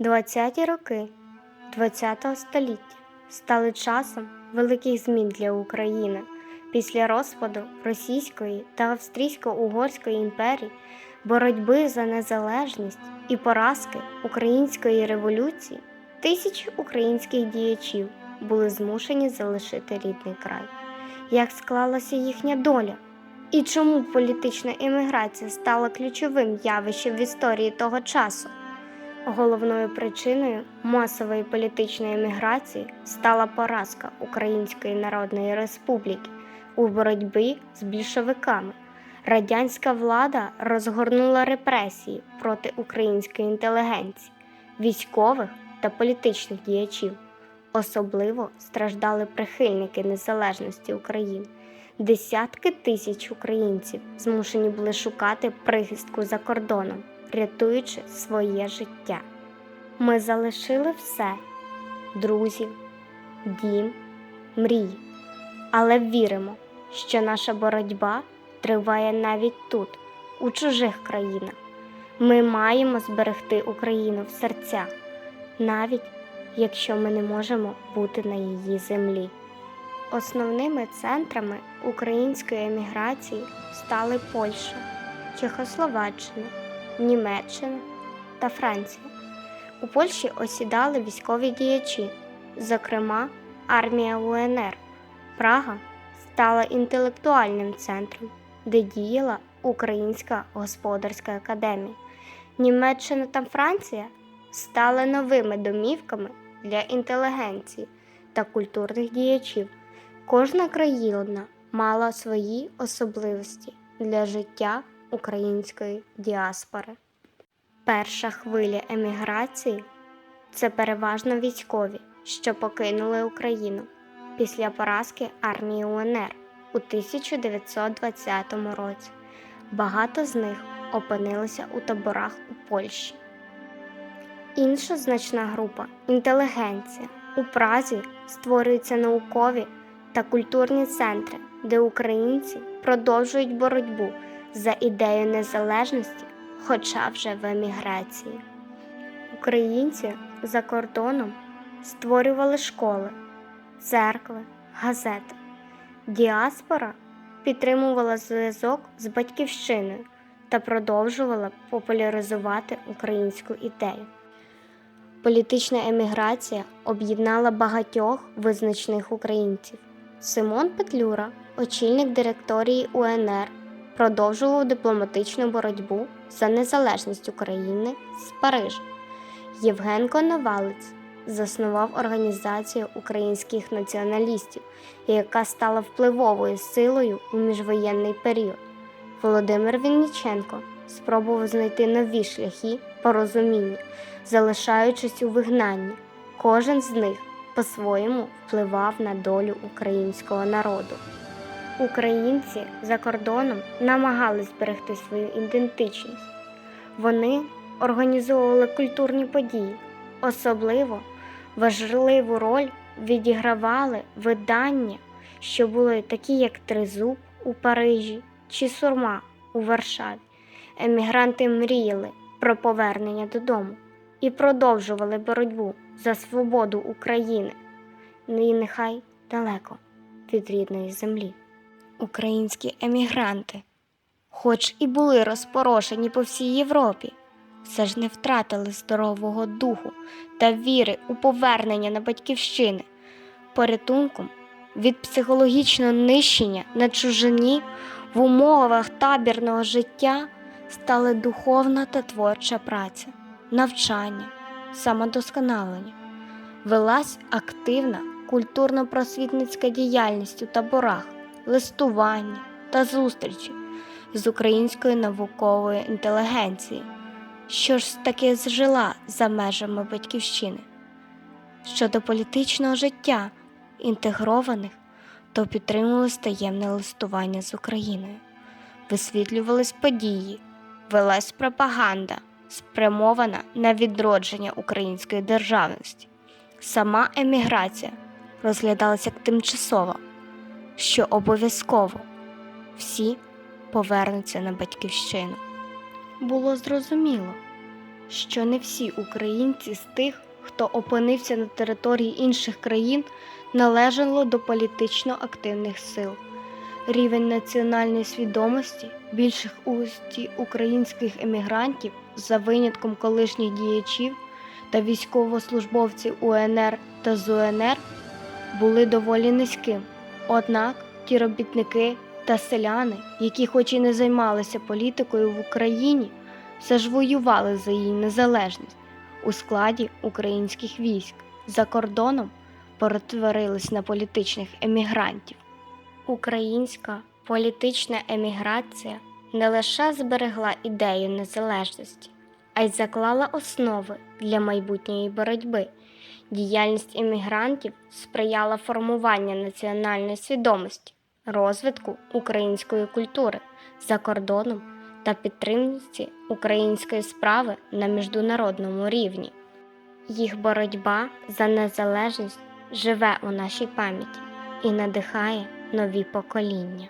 20-ті роки ХХ століття стали часом великих змін для України. Після розпаду Російської та Австрійсько-Угорської імперій, боротьби за незалежність і поразки Української революції, тисячі українських діячів були змушені залишити рідний край. Як склалася їхня доля? І чому політична імміграція стала ключовим явищем в історії того часу? Головною причиною масової політичної еміграції стала поразка Української Народної Республіки у боротьбі з більшовиками. Радянська влада розгорнула репресії проти української інтелігенції, військових та політичних діячів. Особливо страждали прихильники незалежності України. Десятки тисяч українців змушені були шукати прихистку за кордоном рятуючи своє життя. Ми залишили все друзів, дім, мрії, але віримо, що наша боротьба триває навіть тут, у чужих країнах. Ми маємо зберегти Україну в серцях, навіть якщо ми не можемо бути на її землі. Основними центрами української еміграції стали Польща, Чехословаччина. Німеччина та Франція. У Польщі осідали військові діячі, зокрема армія УНР. Прага стала інтелектуальним центром, де діяла Українська господарська академія. Німеччина та Франція стали новими домівками для інтелігенції та культурних діячів. Кожна країна мала свої особливості для життя української діаспори. Перша хвиля еміграції це переважно військові, що покинули Україну після поразки армії УНР у 1920 році. Багато з них опинилися у таборах у Польщі. Інша значна група інтелігенція. У Празі створюються наукові та культурні центри, де українці продовжують боротьбу за ідею незалежності, хоча вже в еміграції. Українці за кордоном створювали школи, церкви, газети. Діаспора підтримувала зв'язок з батьківщиною та продовжувала популяризувати українську ідею. Політична еміграція об'єднала багатьох визначних українців. Симон Петлюра, очільник директорії УНР, продовжував дипломатичну боротьбу за незалежність України з Парижа. Євген Коновалець заснував організацію українських націоналістів, яка стала впливовою силою у міжвоєнний період. Володимир Вінніченко спробував знайти нові шляхи порозуміння, залишаючись у вигнанні. Кожен з них по-своєму впливав на долю українського народу. Українці за кордоном намагались зберегти свою ідентичність. Вони організовували культурні події, особливо важливу роль відігравали видання, що були такі, як Тризуб у Парижі чи Сурма у Варшаві. Емігранти мріяли про повернення додому і продовжували боротьбу за свободу України, і нехай далеко від рідної землі. Українські емігранти, хоч і були розпорошені по всій Європі, все ж не втратили здорового духу та віри у повернення на батьківщини, порятунком від психологічного нищення на чужині в умовах табірного життя стали духовна та творча праця, навчання, самодосконалення, велась активна культурно-просвітницька діяльність у таборах листування та зустрічі з українською науковою інтелігенцією, що ж таки зжила за межами батьківщини. Щодо політичного життя інтегрованих, то підтримувалось таємне листування з Україною, висвітлювались події, велась пропаганда, спрямована на відродження української державності. Сама еміграція розглядалася як тимчасова що обов'язково всі повернуться на батьківщину. Було зрозуміло, що не всі українці з тих, хто опинився на території інших країн, належало до політично активних сил. Рівень національної свідомості більших усті українських емігрантів, за винятком колишніх діячів та військовослужбовців УНР та ЗУНР, були доволі низьким. Однак ті робітники та селяни, які хоч і не займалися політикою в Україні, все ж воювали за її незалежність у складі українських військ за кордоном перетворились на політичних емігрантів. Українська політична еміграція не лише зберегла ідею незалежності, а й заклала основи для майбутньої боротьби. Діяльність емігрантів сприяла формуванню національної свідомості, розвитку української культури за кордоном та підтримці української справи на міжнародному рівні. Їх боротьба за незалежність живе у нашій пам'яті і надихає нові покоління.